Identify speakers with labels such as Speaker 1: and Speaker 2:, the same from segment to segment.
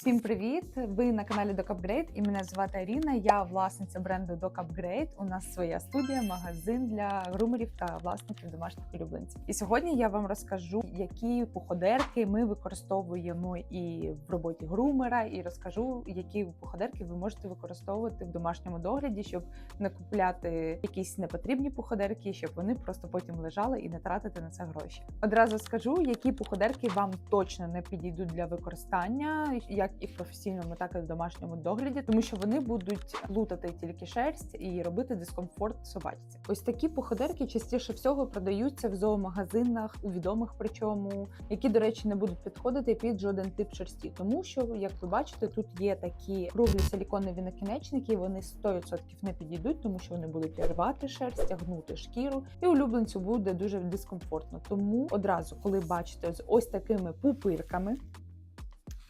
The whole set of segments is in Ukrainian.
Speaker 1: Всім привіт! Ви на каналі Doc Upgrade і мене звати Аріна. Я власниця бренду Doc Upgrade. У нас своя студія, магазин для грумерів та власників домашніх улюбленців. І сьогодні я вам розкажу, які пуходерки ми використовуємо і в роботі грумера, і розкажу, які пуходерки ви можете використовувати в домашньому догляді, щоб не купляти якісь непотрібні пуходерки, щоб вони просто потім лежали і не тратити на це гроші. Одразу скажу, які пуходерки вам точно не підійдуть для використання, як і в професійному, так і в домашньому догляді, тому що вони будуть плутати тільки шерсть і робити дискомфорт собачці. Ось такі пуходерки частіше всього продаються в зоомагазинах, у відомих причому, які, до речі, не будуть підходити під жоден тип шерсті, тому що, як ви бачите, тут є такі круглі силіконові накінечники. Вони 100% не підійдуть, тому що вони будуть рвати шерсть, тягнути шкіру, і улюбленцю буде дуже дискомфортно. Тому одразу, коли бачите з ось такими пупирками.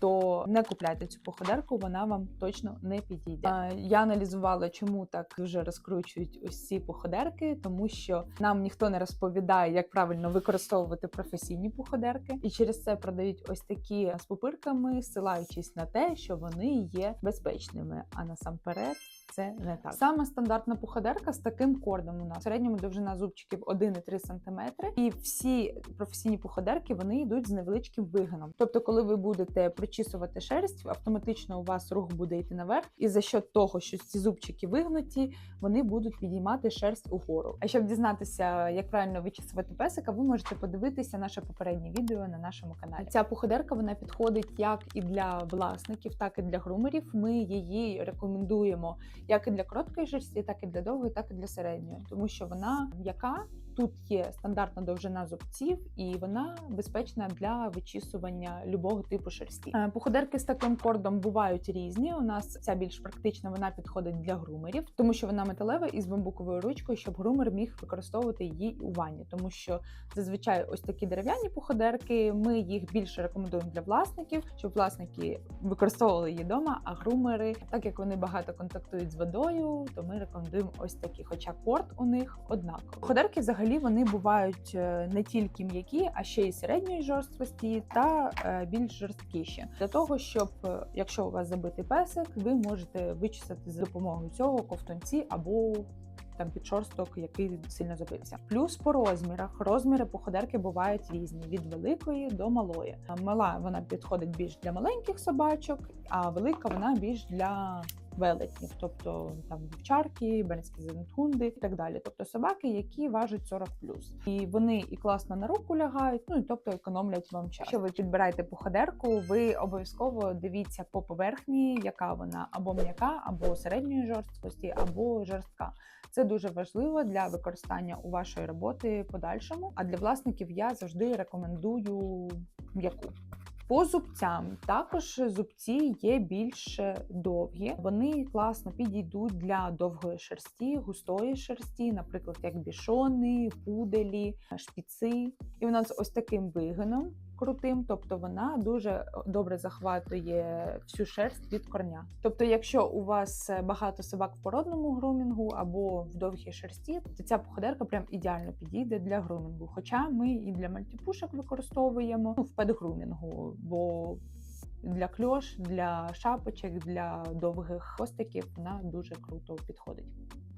Speaker 1: То не купляйте цю походерку, вона вам точно не підійде. Я аналізувала, чому так дуже розкручують ось ці походерки, тому що нам ніхто не розповідає, як правильно використовувати професійні походерки, і через це продають ось такі з пупирками, силаючись на те, що вони є безпечними. А насамперед. Це не так. Саме стандартна пуходерка з таким кордом у нас середньому довжина зубчиків 1,3 см. І всі професійні пуходерки вони йдуть з невеличким вигином. Тобто, коли ви будете причісувати шерсть, автоматично у вас рух буде йти наверх, і за що того, що ці зубчики вигнуті, вони будуть підіймати шерсть угору. А щоб дізнатися, як правильно вичісувати песика, ви можете подивитися наше попереднє відео на нашому каналі. Ця пуходерка вона підходить як і для власників, так і для грумерів. Ми її рекомендуємо як і для короткої шерсті, так і для довгої, так і для середньої, тому що вона м'яка. Тут є стандартна довжина зубців, і вона безпечна для вичісування любого типу шерсті. Е, Пуходерки з таким кордом бувають різні. У нас ця більш практична, вона підходить для грумерів, тому що вона металева і з бамбуковою ручкою, щоб грумер міг використовувати її у ванні, тому що зазвичай ось такі дерев'яні пуходерки. Ми їх більше рекомендуємо для власників, щоб власники використовували її вдома, а грумери, так як вони багато контактують з водою, то ми рекомендуємо ось такі, хоча корд у них однаковий. Пуходерки взагалі взагалі вони бувають е, не тільки м'які, а ще й середньої жорсткості та е, більш жорсткіші. Для того, щоб е, якщо у вас забитий песик, ви можете вичистити за допомогою цього ковтунці або там підшорсток, який сильно забився. Плюс по розмірах розміри походерки бувають різні від великої до малої. Мала вона підходить більш для маленьких собачок, а велика вона більш для велетнів, тобто там вівчарки, бернські зентхунди і так далі. Тобто собаки, які важать 40+. І вони і класно на руку лягають, ну і тобто економлять вам час. Якщо ви підбираєте походерку, ви обов'язково дивіться по поверхні, яка вона або м'яка, або середньої жорсткості, або жорстка. Це дуже важливо для використання у вашої роботи подальшому. А для власників я завжди рекомендую м'яку. По зубцям також зубці є більш довгі. Вони класно підійдуть для довгої шерсті, густої шерсті, наприклад, як бішони, пуделі, шпіци. І у нас ось таким вигином крутим, тобто вона дуже добре захватує всю шерсть від корня. Тобто, якщо у вас багато собак в породному грумінгу або в довгій шерсті, то ця походерка прям ідеально підійде для грумінгу. Хоча ми і для мальтіпушок використовуємо ну, в педгрумінгу, бо для кльош, для шапочок, для довгих хвостиків вона дуже круто підходить.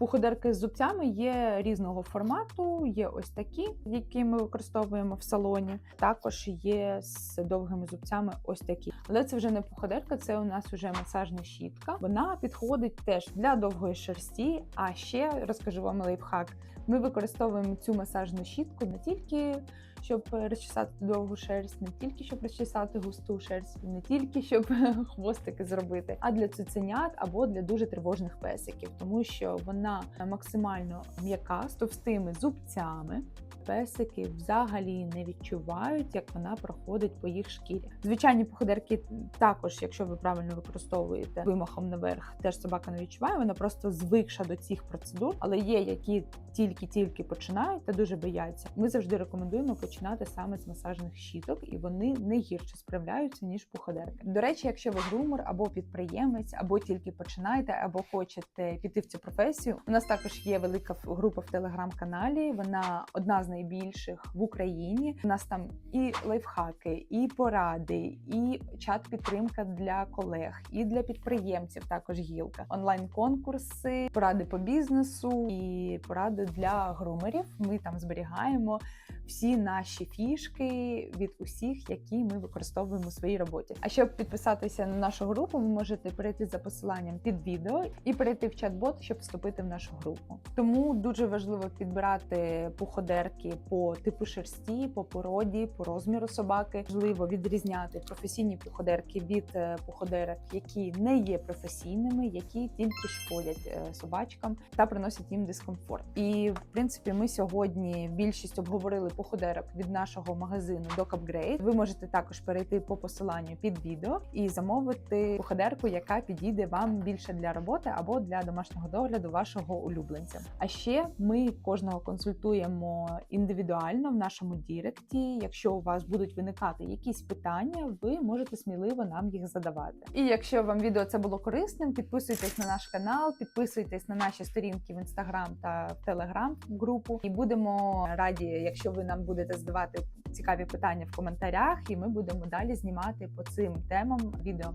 Speaker 1: Пуходерки з зубцями є різного формату. Є ось такі, які ми використовуємо в салоні. Також є з довгими зубцями ось такі. Але це вже не пуходерка, це у нас вже масажна щітка. Вона підходить теж для довгої шерсті. А ще розкажу вам лайфхак. Ми використовуємо цю масажну щітку не тільки щоб розчесати довгу шерсть, не тільки щоб розчесати густу шерсть, не тільки щоб хвостики зробити, а для цуценят або для дуже тривожних песиків, тому що вона максимально м'яка з товстими зубцями. Песики взагалі не відчувають, як вона проходить по їх шкірі. Звичайні походерки також, якщо ви правильно використовуєте вимахом наверх, теж собака не відчуває. Вона просто звикша до цих процедур, але є які тільки-тільки починають та дуже бояться. Ми завжди рекомендуємо починати саме з масажних щіток, і вони не гірше справляються ніж пуходерки. До речі, якщо ви грумер або підприємець, або тільки починаєте, або хочете піти в цю професію. У нас також є велика група в телеграм-каналі. Вона одна з найбільших в Україні. У нас там і лайфхаки, і поради, і чат-підтримка для колег, і для підприємців. Також гілка, онлайн-конкурси, поради по бізнесу і поради для грумерів. Ми там зберігаємо всі наші фішки від усіх, які ми використовуємо в своїй роботі. А щоб підписатися на нашу групу, ви можете перейти за посиланням під відео і перейти в чат-бот, щоб вступити в нашу групу. Тому дуже важливо підбирати пуходерки по типу шерсті, по породі, по розміру собаки. Важливо відрізняти професійні пуходерки від е, пуходерок, які не є професійними, які тільки шкодять е, собачкам та приносять їм дискомфорт. І в принципі, ми сьогодні більшість обговорили пуходерок від нашого магазину Dog Upgrade. Ви можете також перейти по посиланню під відео і замовити пуходерку, яка підійде вам більше для роботи або для домашнього догляду вашого улюбленця. А ще ми кожного консультуємо індивідуально в нашому діректі. Якщо у вас будуть виникати якісь питання, ви можете сміливо нам їх задавати. І якщо вам відео це було корисним, підписуйтесь на наш канал, підписуйтесь на наші сторінки в інстаграм та в телеграм групу. І будемо раді, якщо ви нам будете задавати цікаві питання в коментарях, і ми будемо далі знімати по цим темам відео.